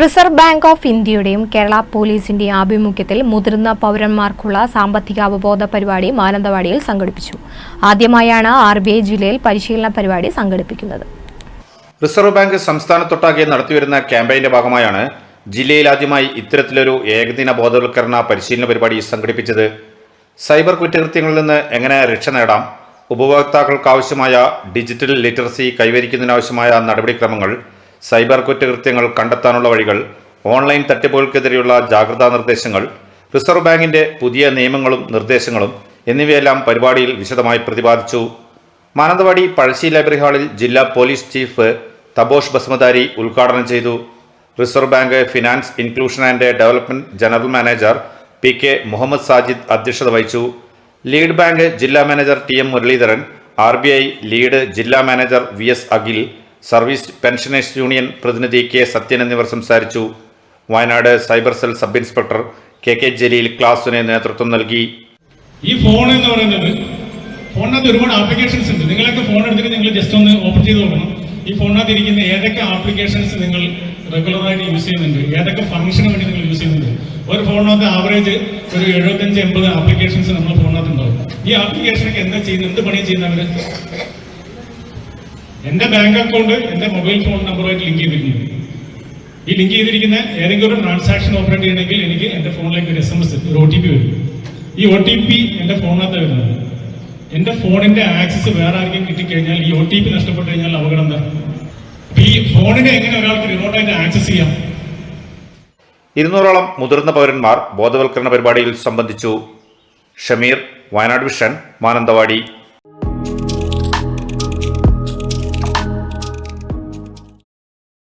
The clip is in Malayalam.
റിസർവ് ബാങ്ക് ഓഫ് ഇന്ത്യയുടെയും കേരള പോലീസിന്റെയും ആഭിമുഖ്യത്തിൽ മുതിർന്ന പൗരന്മാർക്കുള്ള സാമ്പത്തിക അവബോധ പരിപാടി മാനന്തവാടിയിൽ സംഘടിപ്പിച്ചു. ആദ്യമായാണ് ആർ ബി ഐ ജില്ലയിൽ പരിശീലന പരിപാടി സംഘടിപ്പിക്കുന്നത്. റിസർവ് ബാങ്ക് സംസ്ഥാനത്തൊട്ടാകെ നടത്തിവരുന്ന ക്യാമ്പയിന്റെ ഭാഗമായാണ് ജില്ലയിൽ ആദ്യമായി ഇത്തരത്തിലൊരു ഏകദിന ബോധവൽക്കരണ പരിശീലന പരിപാടി സംഘടിപ്പിച്ചത്. സൈബർ കുറ്റകൃത്യങ്ങളിൽ നിന്ന് എങ്ങനെ രക്ഷ നേടാം ഉപഭോക്താക്കൾക്കാവശ്യമായ ഡിജിറ്റൽ ലിറ്ററസി കൈവരിക്കുന്നതിനാവശ്യമായ നടപടിക്രമങ്ങൾ സൈബർ കുറ്റകൃത്യങ്ങൾ കണ്ടെത്താനുള്ള വഴികൾ ഓൺലൈൻ തട്ടിപ്പുകൾക്കെതിരെയുള്ള ജാഗ്രതാ നിർദ്ദേശങ്ങൾ റിസർവ് ബാങ്കിന്റെ പുതിയ നിയമങ്ങളും നിർദ്ദേശങ്ങളും എന്നിവയെല്ലാം പരിപാടിയിൽ വിശദമായി പ്രതിപാദിച്ചു. മാനന്തവാടി പഴശ്ശി ലൈബ്രറി ഹാളിൽ ജില്ലാ പോലീസ് ചീഫ് തബോഷ് ബസ്മദാരി ഉദ്ഘാടനം ചെയ്തു. Reserve bank finance inclusion and development general manager P K Muhammad Sajid അധ്യക്ഷത വഹിച്ചു. ലീഡ് ബാങ്ക് ജില്ലാ manager T M Muraleedharan R B I lead ജില്ലാ manager V S Akhil service pensioners union പ്രതിനിധി കെ സത്യൻ എന്നിവർ സംസാരിച്ചു. Wayanad cyber cell sub inspector K K Jaleel ക്ലാസ്സിന് നേതൃത്വം നൽകി. ഈ ഫോൺ എന്ന് പറയുന്നത് ഫോണിനകത്ത് ഒരുപാട് ആപ്ലിക്കേഷൻസ് ഉണ്ട്. നിങ്ങളൊക്കെ ഫോൺ എടുത്തിട്ട് നിങ്ങൾ ജസ്റ്റ് ഒന്ന് ഓപ്പൺ ചെയ്ത് നോക്കണം. ഈ ഫോണിനകത്ത് ഇരിക്കുന്ന ഏതൊക്കെ ആപ്ലിക്കേഷൻസ് നിങ്ങൾ റെഗുലറായിട്ട് യൂസ് ചെയ്യുന്നുണ്ട്? ഏതൊക്കെ ഫംഗ്ഷന് വേണ്ടി നിങ്ങൾ യൂസ് ചെയ്യുന്നുണ്ട്? ഒരു ഫോണിനകത്ത് ആവറേജ് ഒരു എഴുപത്തഞ്ച് എൺപത് ആപ്ലിക്കേഷൻസ് നമ്മുടെ ഫോണിനകത്ത് ഉണ്ടാവും. ഈ ആപ്ലിക്കേഷനൊക്കെ എന്താ ചെയ്യുന്നത്? എന്ത് പണിയും ചെയ്യുന്നവര് എന്റെ ബാങ്ക് അക്കൗണ്ട് എന്റെ മൊബൈൽ ഫോൺ നമ്പറുമായിട്ട് ലിങ്ക് ചെയ്തിരിക്കുന്നു ഈ ലിങ്ക് ചെയ്തിരിക്കുന്ന ഏതെങ്കിലും ഒരു ട്രാൻസാക്ഷൻ ഓപ്പറേറ്റ് ചെയ്യണമെങ്കിൽ എനിക്ക് എന്റെ ഫോണിലേക്ക് ഒരു എസ് എം എസ് ഒരു ഒ ടി പി വരും. ഈ ഒ ടി പി എന്റെ ഫോണിനകത്ത് വരുന്നത്. എന്റെ ഫോണിന്റെ ആക്സസ് വേറെ ആർക്കും കിട്ടിക്കഴിഞ്ഞാൽ ഈ ഒ ടി പി നഷ്ടപ്പെട്ടു കഴിഞ്ഞാൽ അപകടം എന്താ? ഈ ഫോണിനെ എങ്ങനെ ഒരാൾക്ക് റിമോട്ടായിട്ട് ആക്സസ് ചെയ്യാം? ഇരുന്നൂറോളം മുതിർന്ന പൗരന്മാർ ബോധവൽക്കരണ പരിപാടിയിൽ സംബന്ധിച്ചു. ഷമീർ വയനാട് വിഷൻ മാനന്തവാടി.